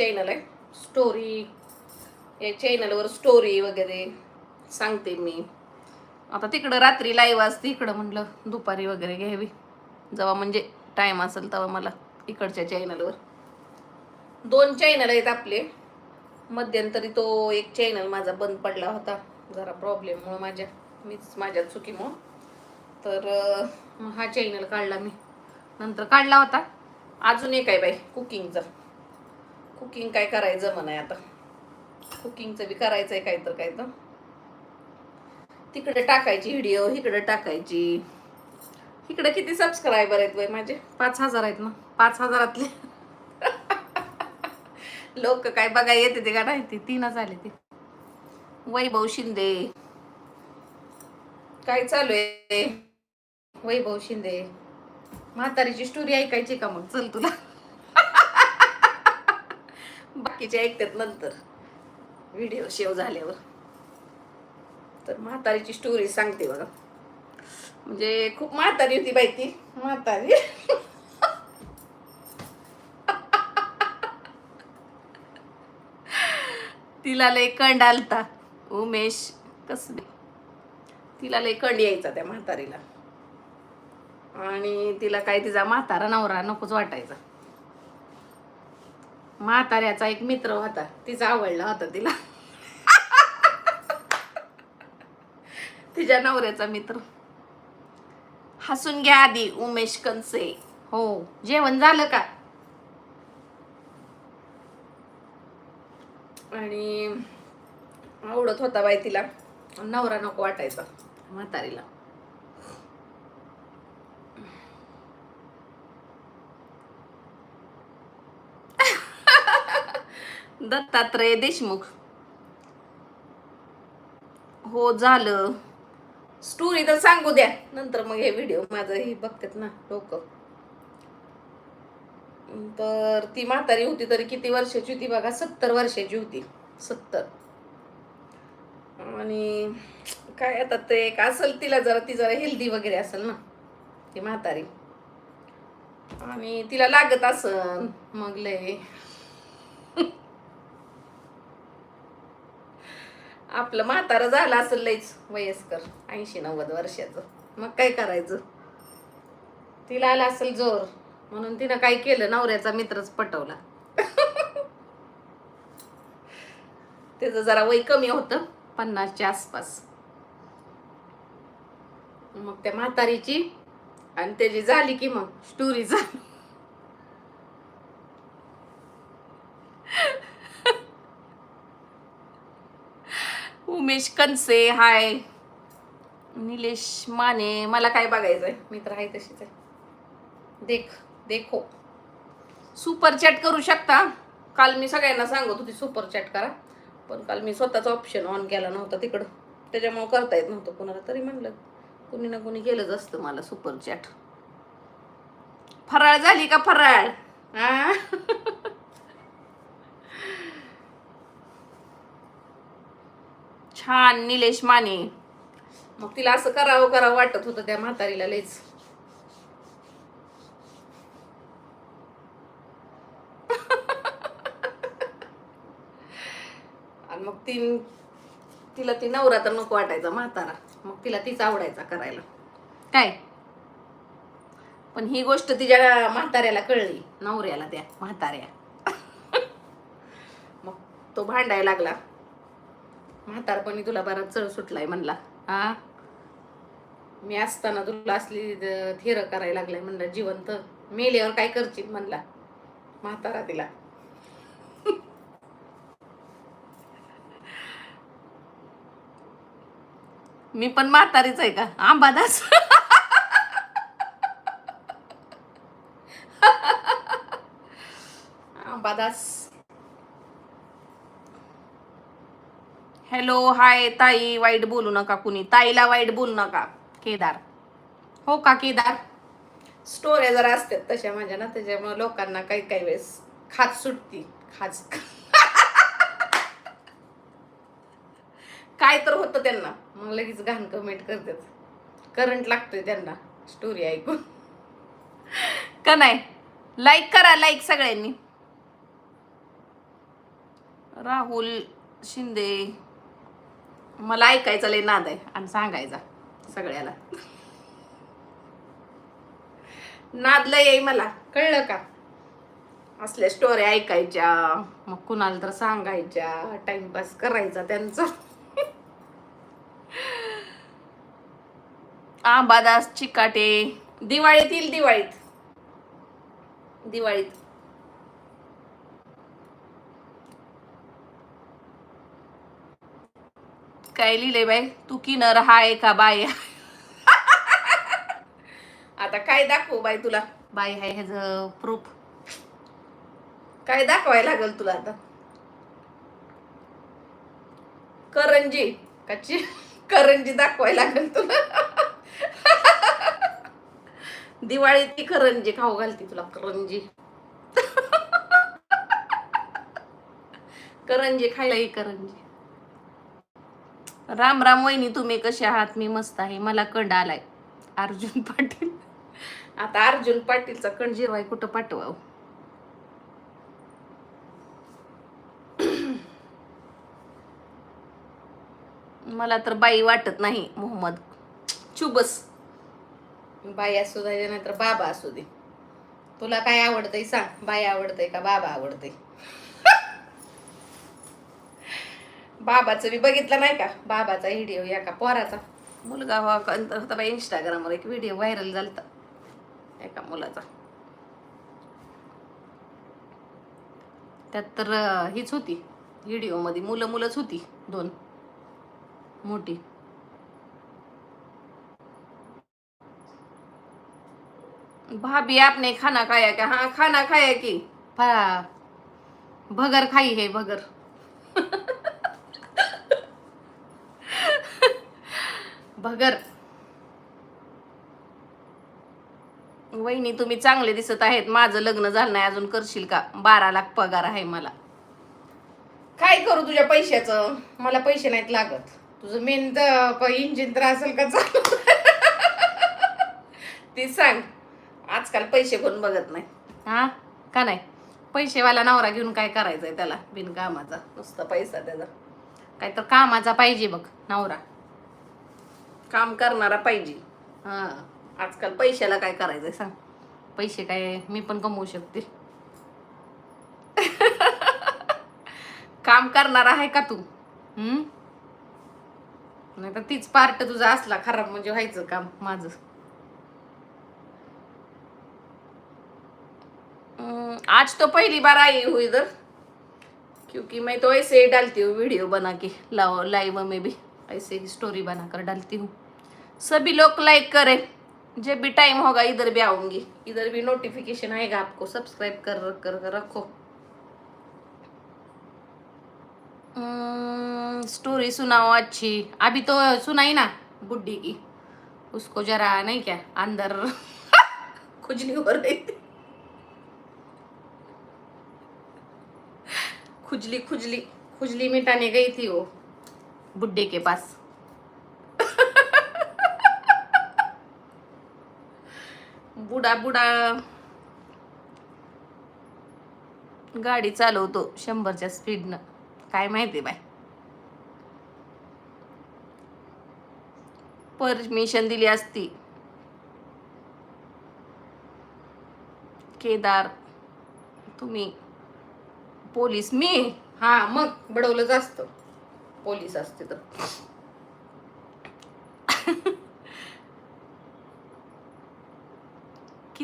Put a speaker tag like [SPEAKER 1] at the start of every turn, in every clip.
[SPEAKER 1] Channel आहे. Story या चॅनलवर स्टोरी वगैरे सांगते मी. आता तिकडं रात्री लाईव्ह असते इकडं म्हटलं दुपारी वगैरे घ्यावी. जेव्हा म्हणजे टाईम असेल तेव्हा मला इकडच्या चॅनलवर दोन चॅनल आहेत आपले. मध्यंतरी तो एक चॅनल माझा बंद पडला होता. जरा प्रॉब्लेममुळं माझ्या मीच माझ्या चुकीमुळं तर हा चॅनल काढला मी. नंतर काढला होता. अजून एक आहे बाई कुकिंगचा कुकिंग काय करायचं म्हणाय आता? कुकिंगचं बी करायचं आहे काय तर काय तर तिकडे टाकायची व्हिडिओ इकडे टाकायची. इकडे किती सबस्क्रायबर आहेत वय माझे? पाच हजार आहेत ना? पाच हजारातले. लोक काय बघा येते ते का नाही? ते तीनच आले ते. वैभव शिंदे. काय चालू आहे? वैभव शिंदे. म्हातारीची स्टोरी ऐकायची का मग? चल तुला. बाकीचे ऐकतात नंतर. व्हिडिओ सेव्ह झाल्यावर. तर म्हातारीची स्टोरी सांगते बघा. म्हणजे खूप म्हातारी होती बाई ती. म्हातारी. तिला लय कंड आलता. उमेश कसबे तिला लय कंड यायचा त्या म्हातारीला. आणि तिला काय तिचा म्हातारा नवरा नकोच वाटायचा. म्हाताऱ्याचा एक मित्र होता. तिचा आवडला होता तिला. तिच्या नवऱ्याचा मित्र. हसून घ्या आधी उमेश कंसे हो जेवण झालं का? आणि आवडत होता बाई तिला. नवरा नको वाटायचा. म्हातारीला. दत्तात्रय देशमुख. हो झालं. स्टोरी तर सांगू द्या. नंतर मग हे व्हिडिओ माझं हे बघतात ना लोक. तर ती म्हातारी होती तरी किती वर्षाची होती बघा? सत्तर वर्षाची होती. सत्तर. आणि काय आता ते एक असेल तिला जरा ती जरा हेल्दी वगैरे असेल ना ती म्हातारी. आणि तिला लागत असन मग लय. आपलं म्हातारं झालं असेल लयच वयस्कर ऐंशी नव्वद वर्षाचं. मग काय करायचं? तिला आला असेल जोर म्हणून तिनं काय केलं? नवऱ्याचा मित्रच पटवला. त्याचं जरा वय कमी होतं पन्नासच्या आसपास. मग त्या म्हातारीची आणि त्याची झाली की मग स्टोरी झाली. उमेश कनसे हाय. निलेश माने मला काय बघायचं आहे मित्र आहे तशीच आहे. देख देखो. सुपर चॅट करू शकता? काल मी सगळ्यांना सांगत होती सुपर चॅट करा. पण काल मी स्वतःचा ऑप्शन ऑन केला नव्हता तिकडं. त्याच्यामुळं करता येत नव्हतं कोणाला तरी म्हणलं. कुणी ना कुणी केलंच असतं मला सुपर चॅट फराळ झाली का फराळ? छान निलेश माने. मग तिला असं करावं करावं वाटत होतं त्या म्हातारीला लयच. आणि मग ती तिला ती नवरा तर नको वाटायचा म्हातारा. मग तिला तीच आवडायचा करायला. काय? पण ही गोष्ट तिच्या म्हाताऱ्याला कळली नवऱ्याला त्या म्हाताऱ्या. मग तो भांडायला लागला. म्हातारपणी तुला बराच चळ सुटलाय म्हणला. हा? मी असताना तुला असली द- करायला लागलाय म्हणलं जिवंत. मेल्यावर काय करशील म्हणला. म्हातारा तिला. मी पण म्हातारीच आहे का? आंबादास. आंबादास. हॅलो हाय ताई वाईट बोलू नका कुणी. ताईला वाईट बोलू नका. केदार. हो का केदार? स्टोऱ्या जरा असतात तशा माझ्या ना त्याच्यामुळे लोकांना काही काही वेळेस खाज सुटती. खाज. काय तर होतं त्यांना. मग लगेच घाण कमेंट करतात. करंट लागतोय त्यांना. स्टोरी ऐकून. का नाही? लाईक करा लाईक सगळ्यांनी. राहुल शिंदे. मला ऐकायचा लय नाद आहे आणि सांगायचा सगळ्याला. नाद लय आहे मला. कळलं का? असल्या स्टोऱ्या ऐकायच्या मग कुणाला तर सांगायच्या टाइमपास करायचा त्यांचा. आंबादास चिकाटे. दिवाळीत येईल दिवाळीत. दिवाळीत. काय लिहिलंय बाई? तू की किनर हाय का बाय आता काय दाखवू बाई तुला? बाय हाय ह्याच प्रूफ काय दाखवायला लागल तुला आता? करंजी. कच्ची? करंजी दाखवायला लागल तुला. दिवाळीत ती करंजी खाऊ घालते तुला करंजी. करंजी खायला ही करंजी. राम राम वहिनी तुम्ही कसे आहात? मी मस्त आहे. मला कंड आलाय. अर्जुन पाटील. आता अर्जुन पाटीलचा कंड जिरवाय कुठं पाठवाव? मला तर बाई वाटत नाही मोहम्मद. चुबस बाई असू दे नाही तर बाबा असू दे. तुला काय आवडतंय सांग. बाई आवडतंय का बाबा आवडतंय? बाबाचं मी बघितलं नाही का? बाबाचा व्हिडिओ या का पोराचा? मुलगा हा होता इंस्टाग्रामवर एक व्हिडिओ व्हायरल झालता. एका मुलाचा. त्यात तर हीच होती. व्हिडिओमध्ये मुलं मुलंच होती दोन. मोठी. भाभी आपने खाना खाया क्या हाँ खाना खाया की. भगर खाई है भगर. भगर. वहिनी तुम्ही चांगले दिसत आहेत. माझं लग्न झालं नाही अजून करशील का? बारा लाख पगार आहे मला. काय करू तुझ्या पैशाचं? मला पैसे नाहीत लागत. तुझं मेन इंजिन तर असेल का चालू? ती सांग. आजकाल पैसे कोण बघत नाही. हा? का नाही? पैसेवाला नवरा घेऊन काय करायचंय त्याला? बिनकामाचा. नुसता पैसा त्याचा. काय तर कामाचा पाहिजे बघ नवरा. काम करणारा पाहिजे. हा. आजकाल पैशाला काय करायचंय सांग. पैसे काय मी पण कमवू शकते. काम करणार आहे का तू? हम्म? नाही तर तीच पार्ट तुझा असला खराब म्हणजे व्हायचं काम माझं. आज तो पहली बार आई हूँ इधर. क्योंकि मैं तो ऐसे ही डालती हूँ वीडियो बना के लाओ लाइव में भी. ऐसे ही स्टोरी बनाकर डालती हूँ. सभी लोग लाइक करें। जब भी टाइम होगा इधर भी आऊँगी। इधर भी नोटिफिकेशन आएगा आपको। सब्सक्राइब कर कर, कर रखो। स्टोरी सुनाओ अच्छी। अभी तो सुनाई ना बुढ़ी की। उसको जरा नहीं क्या अंदर। खुजली हो रही। थी खुजली खुजली खुजली मिटाने गई थी वो बुड्ढे के पास। बुडा बुडा. गाडी चालवतो शंभरच्या स्पीडनं काय माहिती बाय परमिशन दिली असती. केदार तुम्ही पोलीस मी? हा मग बडवलंच असतं. पोलीस असते तर.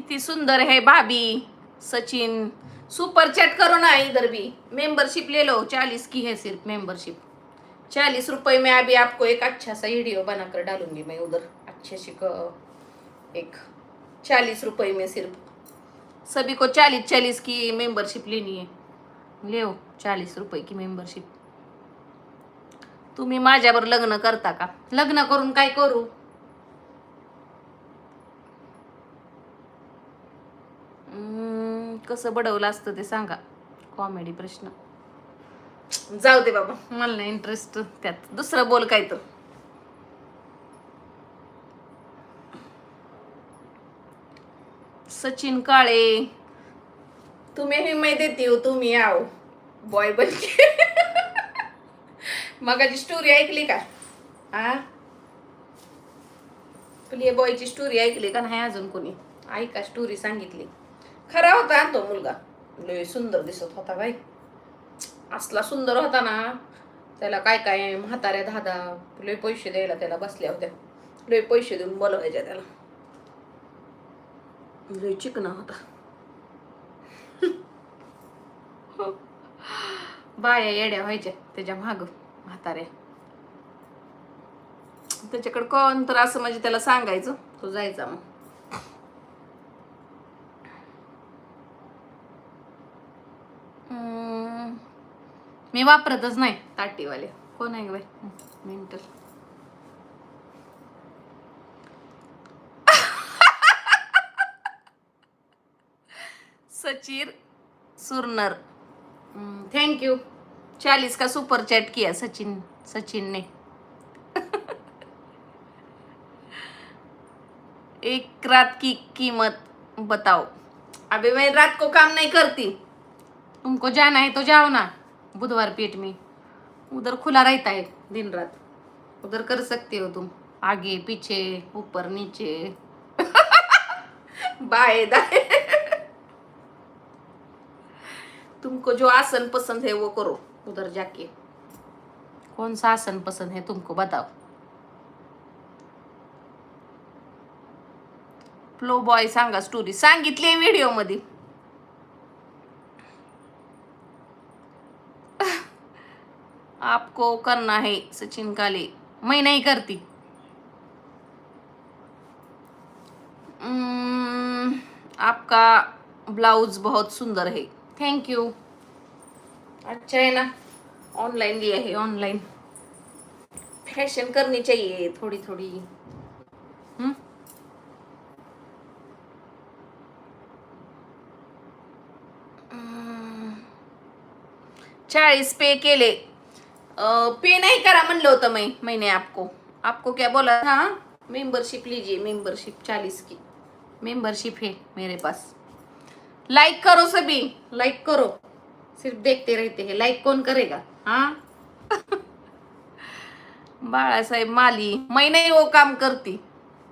[SPEAKER 1] किती सुंदर है भाभी. सचिन सुपर चैट करो ना इधर भी. मेंबरशिप ले लो. चालीस की है सिर्फ़ मेंबरशिप चालीस रुपए में अभी आपको एक अच्छा सा वीडियो बनाकर डालूँगी मैं उधर. अच्छे से एक चालीस रुपए में सिर्फ़. सभी को चालीस चालीस की मेंबरशिप लेनी है ले चालीस रुपये की मेंबरशिप तुम्ही माझ्यावर लग्न करता का? लग्न करून काय करू? कसं बडवलं असतं ते सांगा. कॉमेडी प्रश्न. जाऊ दे बाबा. मला नाही इंटरेस्ट त्यात. दुसरं बोल काय तर. सचिन काळे. तुम्हें भी मैं देती हूँ तुम ही आओ. बॉय बन मगाची स्टोरी ऐकली का? आ? प्ले बॉयची स्टोरी ऐकली का? नाही अजून कोणी. ऐका स्टोरी सांगितली. खरा होता तो मुलगा. लय सुंदर दिसत होता बाई. असला सुंदर होता ना त्याला काय काय म्हाताऱ्या दादा लय पैसे द्यायला त्याला बसल्या होत्या. लय पैसे देऊन बोलवायच्या त्याला. लय चिकना होता. बाया येड्या व्हायच्या त्याच्या माग म्हाताऱ्या. त्याच्याकडे कोण तर असं म्हणजे त्याला सांगायचं तो जायचा मग. मी वापरतच नाही ताटीवाले. कोण आहे बाई? मेंटल. सचिर सुरनर. थँक्यू यू चालीस का सुपर चॅट किया सचिन सचिन ने एक रात की कीमत बताओ. अभी मैं रात को काम नहीं करती. तुमको जाना है तो जाओ ना. बुधवार पेट में. उधर खुला रहता है दिन रात उधर कर सकते हो तुम. आगे पीछे ऊपर नीचे. बाए दाए तुमको जो आसन पसंद है वो करो उधर जाके. कौन सा आसन पसंद है तुमको बताओ. प्लो बॉय सांगा स्टोरी सांगितली व्हिडिओमध्ये. को करना है सचिन काले। मैं नहीं करती। हम्म, आपका ब्लाउज बहुत सुंदर है। थैंक यू अच्छा है ना? ऑनलाइन लिया है ऑनलाइन फैशन करनी चाहिए थोड़ी थोड़ी हम्म चाळीस पे केले। पे नाही करा म्हणलं होतं मैं मैंने आपको. आपको क्या बोला था? मेंबरशिप लीजिए मेंबरशिप चालीस की. मेंबरशिप है मेरे पास. लाइक करो सभी. लाइक करो. सिर्फ देखते रहते हैं. लाइक कौन करेगा? हाँ? बाळासाहेब माली. मै नाही वो काम करती.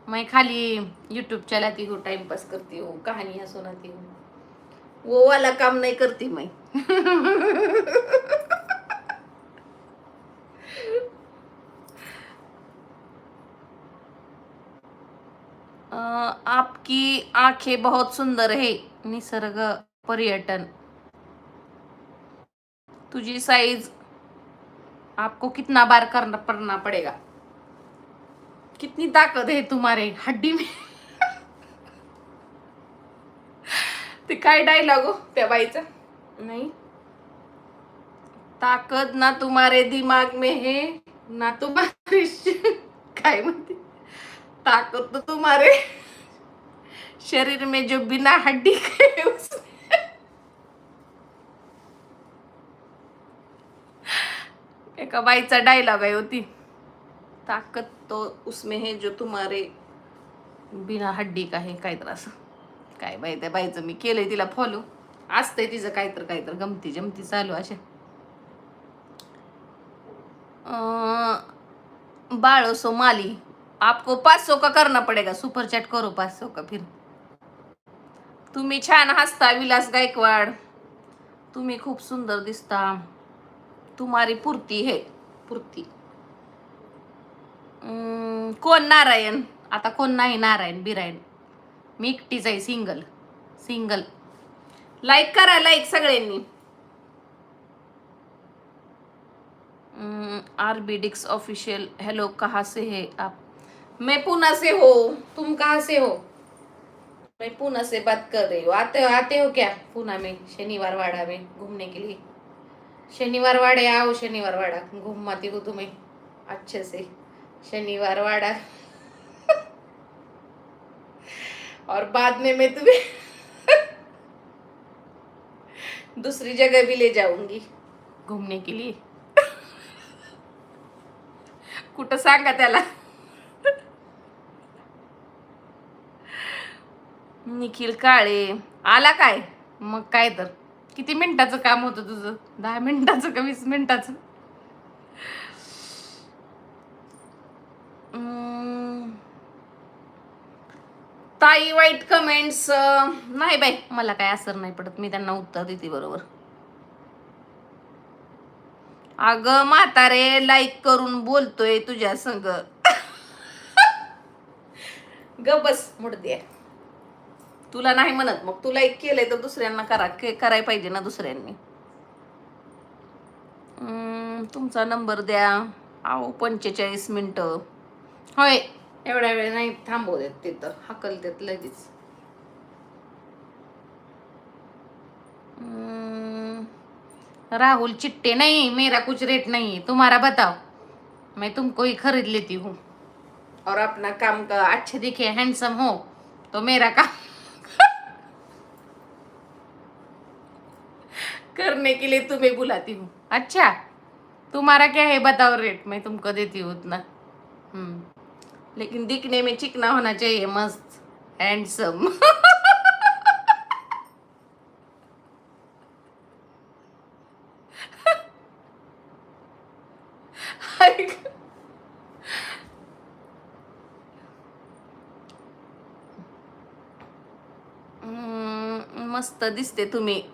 [SPEAKER 1] मैं खाली यूट्यूब चलाती हो, हूँ टाइमपास करती हूँ कहानियाँ सुनाती हो. हो. वो वाला काम नहीं करती मैं. आपकी आंखें बहुत सुंदर है निसर्ग पर्यटन। तुझी साइज आपको कितना बार करना पड़ना पड़ेगा। कितनी ताकत है तुम्हारे हड्डी में। ते काय डायलॉग हो त्या बाईचा? नाही? ताकद ना तुम्हारे दिमाग में है ना तुम्हारे काय म्हणते? ताकत तो तुम्हारे. शरीर में जो बिना हड्डी के एका बाईचा डायलॉग आहे होती ताकत तो उसमें है जो तुम्हारे बिना हड्डी का है काय तर असं. काय बाई त्या बाईचं मी केलंय तिला फॉलो असतंय तिचं काय तर तर. गमती जमती चालू अशा. बाळ असो सो माली. आपको पाच सौ का करना पड़ेगा. सुपर चॅट करो पाच सौ का फिर. तुम्ही छान हसता विलास गायकवाड. तुम्ही खूप सुंदर दिसता. तुम्हारी पूर्ती हे पूर्ती. कोण नारायण? आता कोण नाही नारायण बिरायण. मी एकटीच आहे सिंगल सिंगल लाईक करा लाईक सगळ्यांनी. आर बी डिक्स ऑफिशियल हॅलो कहाँ से है आप? मैं पूना से हो। तुम कहाँ से हो? मैं पूना से बात कर रही हूँ। आते हो आते हो क्या पुना में शनिवार वाड़ा में घूमने के लिए? शनिवार वाड़े आओ शनिवार वाड़ा। घुमाती हूँ तुम्हें। अच्छे से। शनिवार वाड़ा। और बाद में मैं तुम्हें दूसरी जगह भी ले जाऊंगी। घूमने के लिए। कुठं सांगा त्याला। निखिल काळे. आला काय? मग काय तर. किती मिनिटाचं काम होतं तुझं? दहा मिनिटाचं का वीस मिनिटाचं? ताई वाईट कमेंट्स नाही बाई मला काय असर नाही पडत. मी त्यांना उत्तर देते बरोबर. अगं म्हातारे लाईक करून बोलतोय तुझ्या संग. ग बस मुडदे. तुला नाही म्हणत. मग तुला एक केलंय तर दुसऱ्यांना करा. करायला पाहिजे ना दुसऱ्यांनी. तुमचा नंबर द्या. आहो पंचेचाळीस मिनटं. होय. एवढ्या वेळ नाही थांबव देत तिथं हकल देत लगेच. हम्म, राहुल चिट्टे नाही. मेरा कुछ रेट नाही तुम्हारा बताओ. मैं तुमको ही खरीद लेती हूँ. और अपना काम का अच्छे दिखे हैंडसम हो तो मेरा काम करने के लिए तुम्हें बुलाती हूँ। अच्छा तुम्हारा क्या है बताओ रेट मैं तुमको देती हूँ उतना। लेकिन दिखने में चिकना होना चाहिए मस्त हैंडसम मस्त दिसते तुम्ही।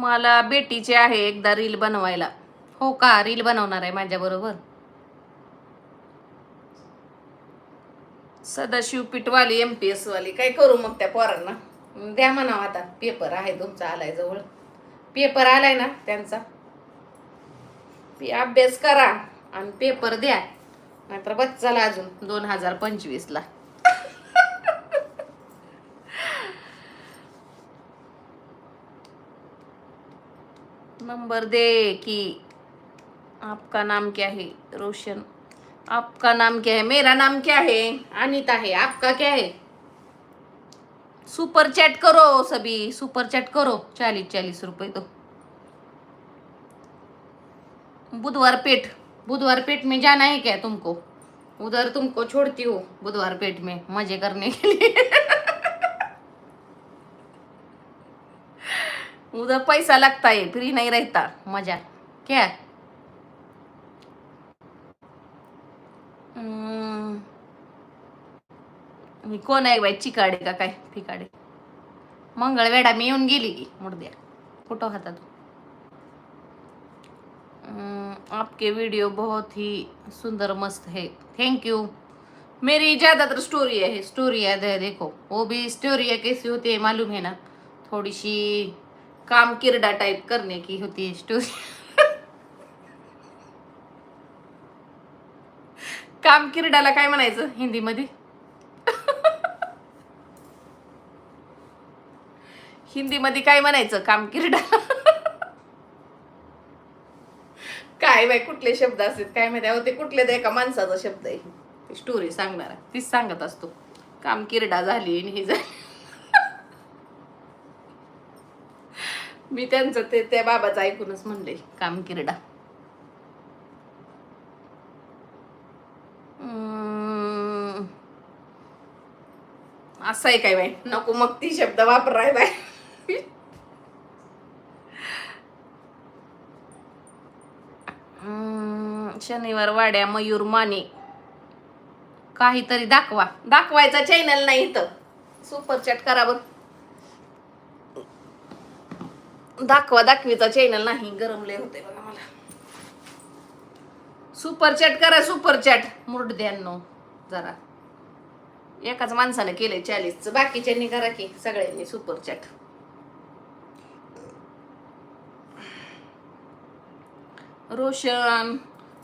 [SPEAKER 1] तुम्हाला बेटीचे आहे एकदा रील बनवायला. हो का? रील बनवणार आहे माझ्याबरोबर सदाशिव पिटवाली एम पी एस वाली. काय करू मग त्या पोरांना? द्या म्हणावं आता. पेपर आहे तुमचा आलाय जवळ. पेपर आलाय ना त्यांचा? अभ्यास करा आणि पेपर द्या. नाहीतर बच्चाला अजून दोन हजार पंचवीसला. नंबर दे कि आपका नाम क्या है, रोशन। आपका नाम क्या है, मेरा नाम क्या है, अनिता है, आपका क्या है? सुपर चैट करो सभी सुपर चैट करो। चालीस चालीस रुपए तो बुधवार पेट बुधवार पेट में जाना है क्या तुमको? उधर तुमको छोड़ती हूँ, बुधवार पेट में, मज़े करने के लिए। उधर पैसा लगता है फ्री नहीं रहता. मजा. क्या? मी कोण आहे बाई? चिकाडे का काय? फिकाडे मंगळवेडा मी येऊन गेली की मुडद्या फोटो खाता तू आपके वीडियो बहुत ही सुंदर मस्त है. थैंक यू मेरी ज़्यादातर स्टोरी है स्टोरी है देखो. वो भी स्टोरी है कैसी होती है मालूम है ना? थोड़ी सी काम किरडा टाइप करने की होती है स्टोरी काम किरडाला काय म्हणायचं हिंदीमध्ये? हिंदीमध्ये काय म्हणायचं काम किरडा काय बाय कुठले शब्द असतात? काय माहिती? अहो ते कुठले ते एका माणसाचा शब्द आहे. स्टोरी सांगणार तीच सांगत असतो. काम किरडा झाली आणि ही झाली. मी त्यांचं ते त्या बाबाचं ऐकूनच म्हणले काम किरडा. असं आहे काय बाई? नको मग ती शब्द वापराय बाय शनिवार वाड्या मयूर माने. काहीतरी दाखवा. दाखवायचा चॅनल नाही इथं. सुपर चॅट करा बघ दाखवा दाखवीचा चॅनल नाही. गरमले होते बघा मला. सुपर चॅट करा सुपर चॅट मुरड द्यानो जरा. एकाच माणसानं केलंय चाळीसचं बाकीच्यांनी करा की सगळ्यांनी सुपर चॅट रोशन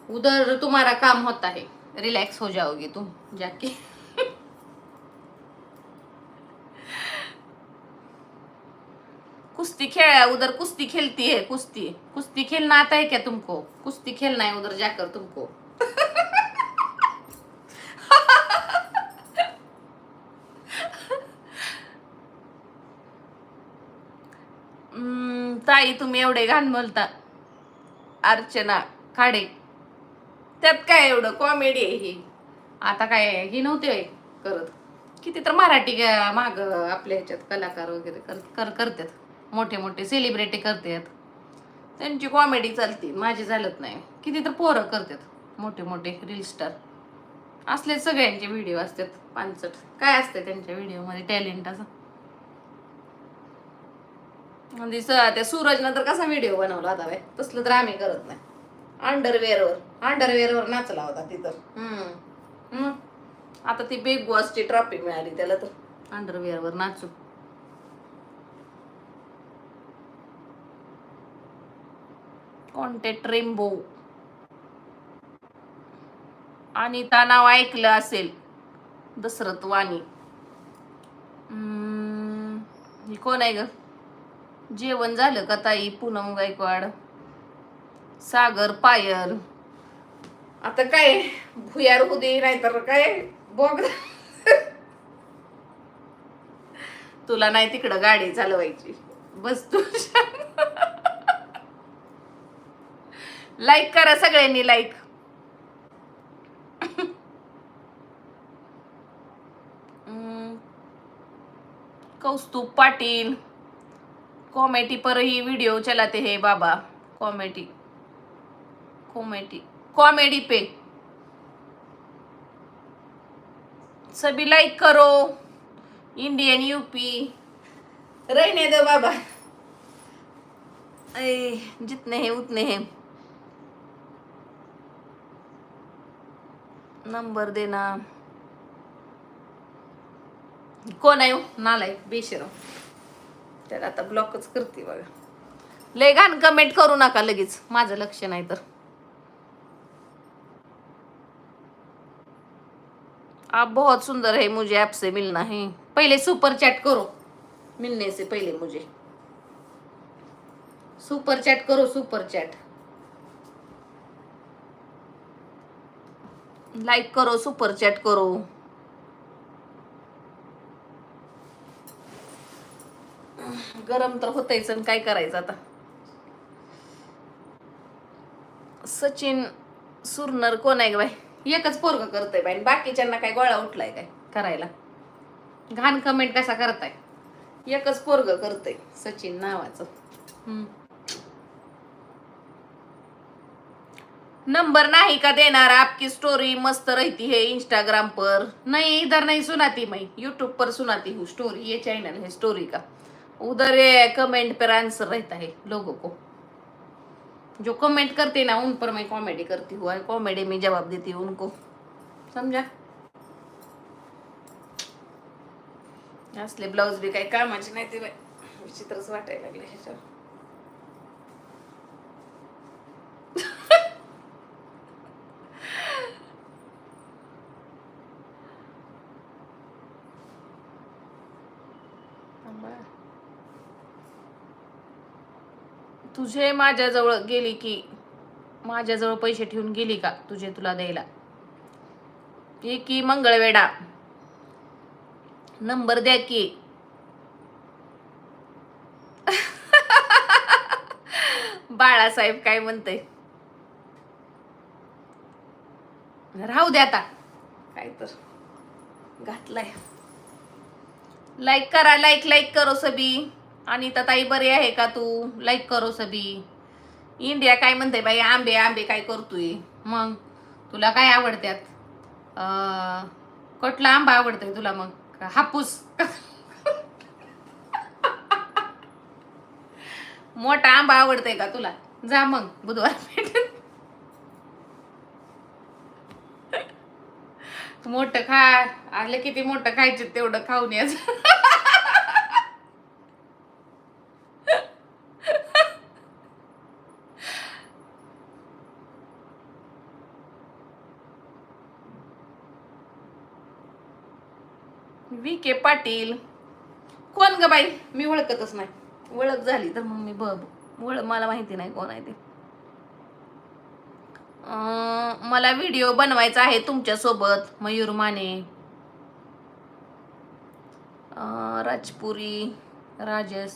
[SPEAKER 1] उधर तुम्हारा काम होता है रिलॅक्स हो जाओगी तुम जाके. कुस्ती खेळ उधर कुस्ती खेलती है कुस्ती. कुस्ती खेलना आता है क्या तुमको? कुस्ती खेलना है उधर जाकर तुमको. ताई तुम्ही एवढे घाण बोलता. अर्चना खाडे. त्यात काय एवढं कॉमेडी आहे ही? आता काय ही नव्हते करत. किती तर मराठी माग आपल्या ह्याच्यात कलाकार वगैरे कर कर करतात. मोठे मोठे सेलिब्रिटी करतात. त्यांची कॉमेडी चालते. माझी चालत नाही. किती तर पोरं करतात. मोठे मोठे रील स्टार असले सगळ्यांचे व्हिडिओ असतात. पानसट. काय असतं त्यांच्या व्हिडिओमध्ये टॅलेंट असं. म्हणजे त्या सूरजनं तर कसा व्हिडिओ बनवला होता बाय तसलं तर आम्ही करत नाही. अंडरवेअरवर अंडरवेअरवर नाचला होता तिथं. आता ती बिग बॉसची ट्रॉफी मिळाली त्याला तर. अंडरवेअरवर नाचू. कॉन्टेट रेम्बो अनिता नाव ऐकलं असेल दशरथ वाणी. ही कोण आहे ग? जेवण झालं का ताई? पूनम गायकवाड. सागर पायल. आता काय? भुयार होती नाही तर काय? बघ तुला नाही तिकडं गाडी चालवायची. बस तू. लाईक करा सगळ्यांनी लाईक कौस्तुभ पाटील. कॉमेडी परही व्हिडिओ चलाते हे बाबा. कॉमेडी कॉमेडी कॉमेडी पे. सभी लाइक करो. इंडियन यूपी रहने दो बाबा. ऐ जितने हैं उतने हैं. नंबर देना कोण आहे हो? नालाय बेशरम. त्याला आता ब्लॉकच करते बघा. लय घाण कमेंट करू नका लगेच माझं लक्ष नाही तर. आप बहुत सुंदर है मुझे आपसे मिलना है. पहले सुपर चैट करो. मिलने से पहले मुझे. सुपर चैट करो सुपर चैट लाईक करो सुपरचॅट करो. गरम तर होतायच आणि काय करायचं आता? सचिन सुरनर कोण आहे बाई? एकच पोरग करतोय बाई बाकीच्यांना काय गोळा उठलाय काय करायला? घाण कमेंट कसा करताय? एकच पोरग करतोय सचिन नावाचं. नंबर नाही का देणार? आपकी स्टोरी मस्त रहती है इंस्टाग्राम पर. नहीं इधर नहीं सुनाती मैं. यूट्यूब पर सुनाती हूँ स्टोरी ये चैनल है स्टोरी का. उधर ये कमेंट पर आंसर रहता है लोगों को. जो कमेंट करते ना उन पर मैं कॉमेडी करती हूँ कॉमेडी में जवाब देती हूँ उनको. समझा? असले ब्लाऊज बी काही कामाचे नाही ते विचित्रच वाटायला लागले ह्याच्यावर तुझे माझ्याजवळ गेली की माझ्याजवळ पैसे ठेवून गेली का तुझे तुला द्यायला? ये की मंगळवेडा नंबर द्या की. बाळासाहेब काय म्हणते राहू द्या आता. काय तर. घातलाय. लाईक करा लाईक लाईक करो सभी. आणि ताई बरी आहे का तू? लाईक करो सभी. इंडिया काय म्हणते बाई? आंबे आंबे काय करतोय? मग तुला काय आवडत्यात? कुठला आंबा आवडतोय तुला मग? हापूस. मोठा आंबा आवडतोय का तुला? जा मग बुधवार. मोठं खा. आलं किती मोठं खायचं तेवढं खाऊन याच वी के पाटील. कोण ग बाई? मी ओळखतच नाही. ओळख झाली तर मग मी बघ. ओळख मला माहिती नाही कोण आहे ते. मला व्हिडिओ बनवायचा आहे तुमच्यासोबत मयूर माने राजपुरी राजेश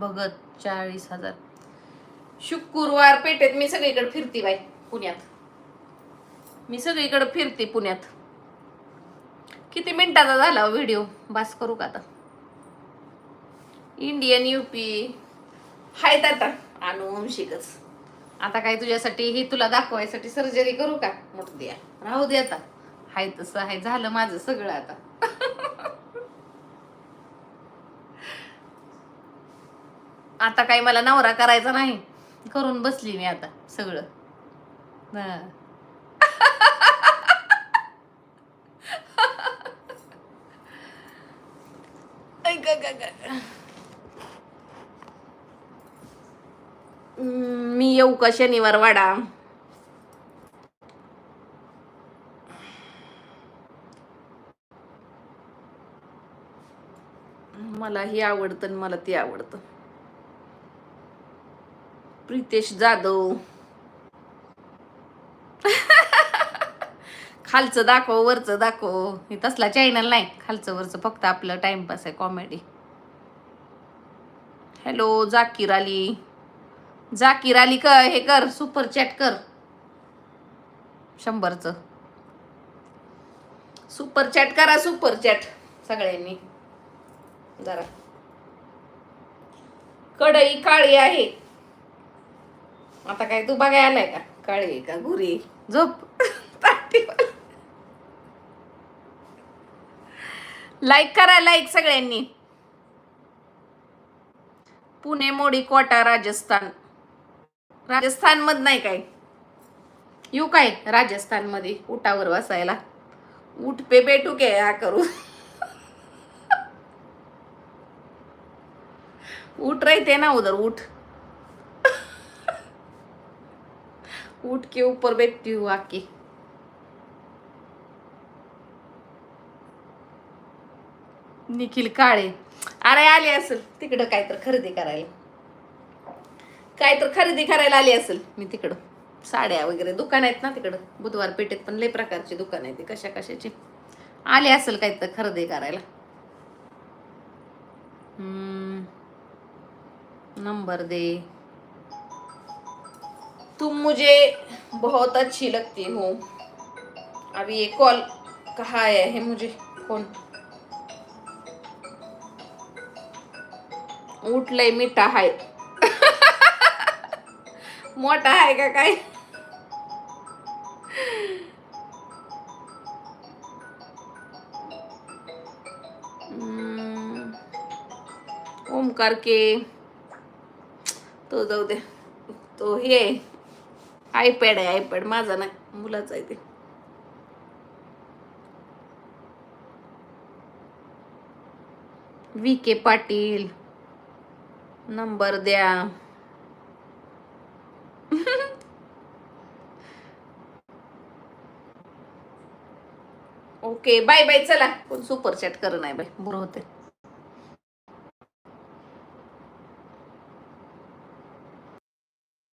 [SPEAKER 1] भगत चाळीस हजार. शुक्रवार पेठेत मी सगळीकडे फिरते बाई पुण्यात. मी सगळीकडे फिरते पुण्यात. किती मिनिटाचा झाला हो व्हिडिओ? बास करू का आता? इंडियन युपी हायत आता अनुवंशिकच आता काय तुझ्यासाठी ही तुला दाखवायसाठी सर्जरी करू का? मोठ द्या राहू दे आता. हाय तसं आहे झालं माझं सगळं आता. आता काही मला नवरा करायचा नाही. करून बसली मी आता सगळं. का ऐक, ऐक, ऐक. हम्म, मी येऊ का शनिवार वाडा? मला ही आवडतं आणि मला ते आवडतं. प्रितेश जाधव. खालचं दाखव वरचं दाखव. हे तसला चॅनल नाही. खालचं वरचं फक्त आपलं टाइमपास आहे कॉमेडी हॅलो जाकीर आली जाकीर अली क हे कर सुपर चॅट कर. शंभरचं. सुपर चॅट करा सुपर चॅट सगळ्यांनी. जरा. कढई काळी आहे. आता काय तू बघायला आलाय का? काळी आहे का गुरी झोप. लाईक करा लाईक सगळ्यांनी. पुणे मोडी कोटा राजस्थान. राजस्थान मध नाही काय? येऊ काय? राजस्थानमध्ये उठावर बसायला. उठ पे बेटू के हा करू. उठ रहते ना उधर उठ. उठ के ऊपर बैठती हूँ आके. निखिल काळे. अरे आले असेल तिकडं काय तर खरेदी करायला. काय तर खरेदी करायला आली असेल मी तिकडं. साड्या वगैरे दुकान आहेत ना तिकडं. बुधवार पेठेत पण लय प्रकारची दुकान आहेत ती कशा कशाची. आले असेल काय तर खरेदी करायला. नंबर दे. तुम मुझे बहुत अच्छी लगती हो. अभी ये कॉल कहा आया है मुझे? फोन. उठलंय मिठा हाय. मोठा आहे का काय? ओमकार के. तो जाऊ दे. तो हे आयपॅड आहे आयपॅड माझा नाही. मुलाचा आहे ते. V K Patil. नंबर द्या. ओके बाय बाय चला. कोण सुपर चॅट कर नाही बाय बरं होते